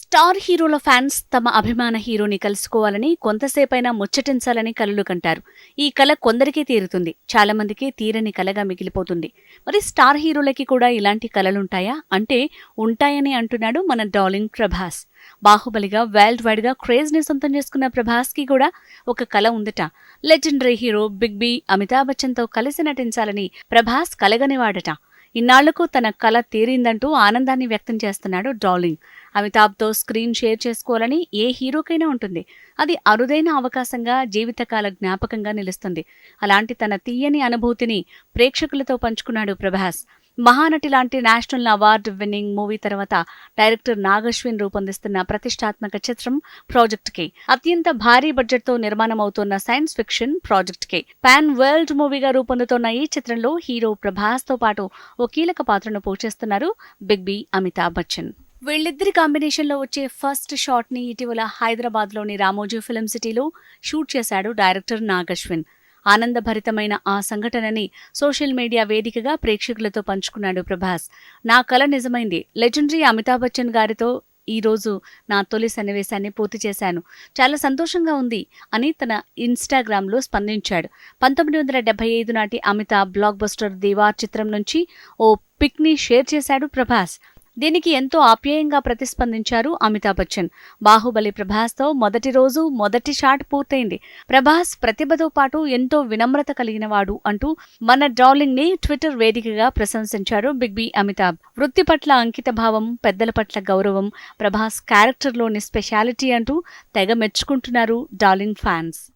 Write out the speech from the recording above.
Star హీరోల fans తమ అభిమాన హీరోని కలుసుకోవాలని కొంతసేపైనా ముచ్చటించాలని కలలు కంటారు. ఈ కల కొందరికే తీరుతుంది. చాలామందికి తీరని కలగా మిగిలిపోతుంది. మరి స్టార్ హీరోలకి కూడా ఇలాంటి కలలుంటాయా? అంటే ఉంటాయని అంటున్నాడు మన డార్లింగ్ ప్రభాస్. బాహుబలిగా వరల్డ్ వైడ్గా క్రేజ్ని సొంతం చేసుకున్న ప్రభాస్కి కూడా ఒక కల ఉందట. Legendary hero big B Amitabh బచ్చన్తో కలిసి నటించాలని ప్రభాస్ కలగనివాడట. ఇన్నాళ్ళకు తన కల తీరిందంటూ ఆనందాన్ని వ్యక్తం చేస్తున్నాడు డార్లింగ్. అమితాబ్తో స్క్రీన్ షేర్ చేసుకోవాలని ఏ హీరోకైనా ఉంటుంది. అది అరుదైన అవకాశంగా జీవితకాల జ్ఞాపకంగా నిలుస్తుంది. అలాంటి తన తీయని అనుభూతిని ప్రేక్షకులతో పంచుకున్నాడు ప్రభాస్. మహానటి లాంటి నేషనల్ అవార్డు విన్నింగ్ మూవీ తర్వాత డైరెక్టర్ నాగశ్విన్ రూపొందిస్తున్న ప్రతిష్టాత్మక చిత్రం ప్రాజెక్ట్ కే. అత్యంత భారీ బడ్జెట్తో నిర్మాణం అవుతున్న science fiction project K. Pan world మూవీగా రూపొందుతున్న ఈ చిత్రంలో హీరో ప్రభాస్తో పాటు ఓ కీలక పాత్రను పోషిస్తున్నారు బిగ్ బి అమితాబ్ బచ్చన్. వీళ్ళిద్దరి కాంబినేషన్లో వచ్చే ఫస్ట్ షాట్ని ఇటీవల హైదరాబాద్లోని రామోజీ ఫిలిం సిటీలో షూట్ చేశాడు డైరెక్టర్ నాగశ్విన్. ఆనందభరితమైన ఆ సంఘటనని సోషల్ మీడియా వేదికగా ప్రేక్షకులతో పంచుకున్నాడు ప్రభాస్. నా కల నిజమైంది. లెజెండరీ అమితాబ్ బచ్చన్ గారితో ఈ రోజు నా తొలి సన్నివేశాన్ని పూర్తి చేశాను. చాలా సంతోషంగా ఉంది అని తన ఇన్స్టాగ్రామ్లో స్పందించాడు. పంతొమ్మిది వందల డెబ్బై ఐదు నాటి అమితాబ్ బ్లాక్ బస్టర్ దివార్ చిత్రం నుంచి ఓ పిక్ని షేర్ చేశాడు ప్రభాస్. దీనికి ఎంతో ఆప్యాయంగా ప్రతిస్పందించారు అమితాబ్ బచ్చన్. బాహుబలి ప్రభాస్తో మొదటి రోజు మొదటి షాట్ పూర్తయింది. ప్రభాస్ ప్రతిభతో పాటు ఎంతో వినమ్రత కలిగినవాడు అంటూ మన డార్లింగ్ని ట్విట్టర్ వేదికగా ప్రశంసించారు బిగ్ బి అమితాబ్. వృత్తి పట్ల అంకిత భావం పెద్దల పట్ల గౌరవం ప్రభాస్ క్యారెక్టర్లోని స్పెషాలిటీ అంటూ తెగ మెచ్చుకుంటున్నారు డార్లింగ్ ఫ్యాన్స్.